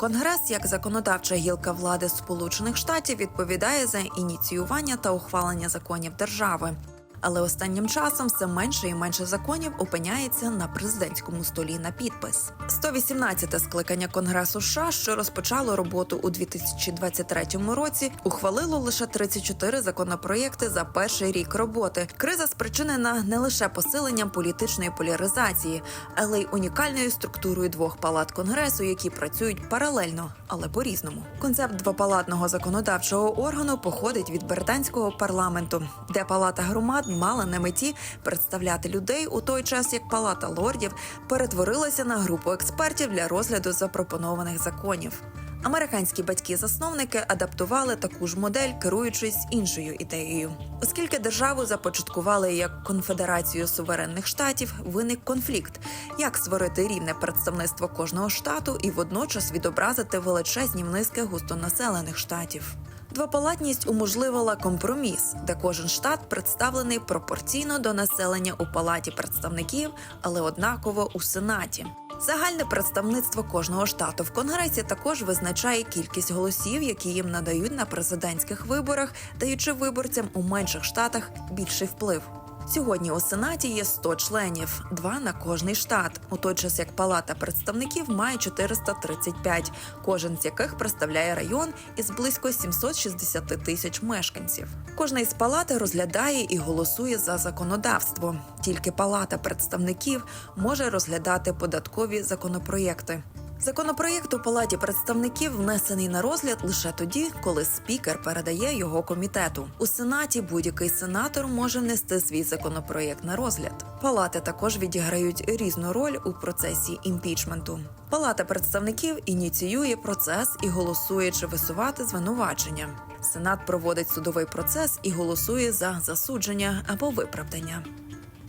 Конгрес, як законодавча гілка влади Сполучених Штатів, відповідає за ініціювання та ухвалення законів держави. Але останнім часом все менше і менше законів опиняється на президентському столі на підпис. 118-те скликання Конгресу США, що розпочало роботу у 2023 році, ухвалило лише 34 законопроєкти за перший рік роботи. Криза спричинена не лише посиленням політичної поляризації, але й унікальною структурою двох палат конгресу, які працюють паралельно, але по-різному. Концепт двопалатного законодавчого органу походить від британського парламенту, де палата громад мала на меті представляти людей у той час, як палата лордів перетворилася на групу експертів для розгляду запропонованих законів. Американські батьки-засновники адаптували таку ж модель, керуючись іншою ідеєю. Оскільки державу започаткували як конфедерацію суверенних штатів, виник конфлікт, як створити рівне представництво кожного штату і водночас відобразити величезні низки густонаселених штатів. Двопалатність уможливила компроміс, де кожен штат представлений пропорційно до населення у палаті представників, але однаково у сенаті. Загальне представництво кожного штату в конгресі також визначає кількість голосів, які їм надають на президентських виборах, даючи виборцям у менших штатах більший вплив. Сьогодні у сенаті є 100 членів, два на кожний штат, у той час як Палата представників має 435, кожен з яких представляє район із близько 760 тисяч мешканців. Кожна із палат розглядає і голосує за законодавство. Тільки Палата представників може розглядати податкові законопроєкти. Законопроєкт у палаті представників внесений на розгляд лише тоді, коли спікер передає його комітету. У сенаті будь-який сенатор може внести свій законопроєкт на розгляд. Палати також відіграють різну роль у процесі імпічменту. Палата представників ініціює процес і голосує чи висувати звинувачення. Сенат проводить судовий процес і голосує за засудження або виправдання.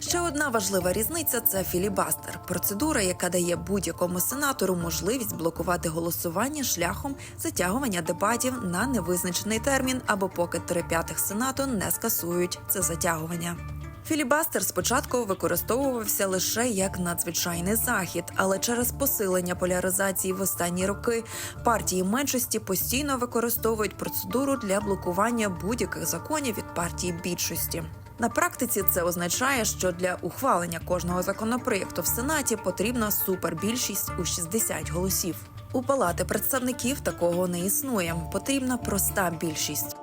Ще одна важлива різниця це філібастер процедура, яка дає будь-якому сенатору можливість блокувати голосування шляхом затягування дебатів на невизначений термін або поки три п'ятих сенату не скасують це затягування. Філібастер спочатку використовувався лише як надзвичайний захід, але через посилення поляризації в останні роки партії меншості постійно використовують процедуру для блокування будь-яких законів від партії більшості. На практиці це означає, що для ухвалення кожного законопроєкту в Сенаті потрібна супербільшість у 60 голосів. У палати представників такого не існує. Потрібна проста більшість.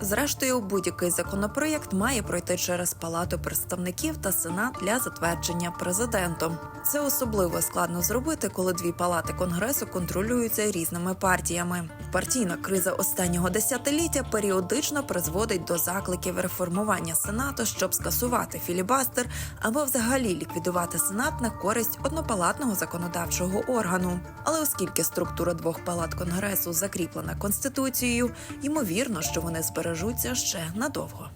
Зрештою, будь-який законопроєкт має пройти через палату представників та сенат для затвердження президентом. Це особливо складно зробити, коли дві палати конгресу контролюються різними партіями. Партійна криза останнього десятиліття періодично призводить до закликів реформування сенату, щоб скасувати філібастер або взагалі ліквідувати сенат на користь однопалатного законодавчого органу. Але оскільки структура двох палат конгресу закріплена конституцією, ймовірно, що вони збережуться ще надовго.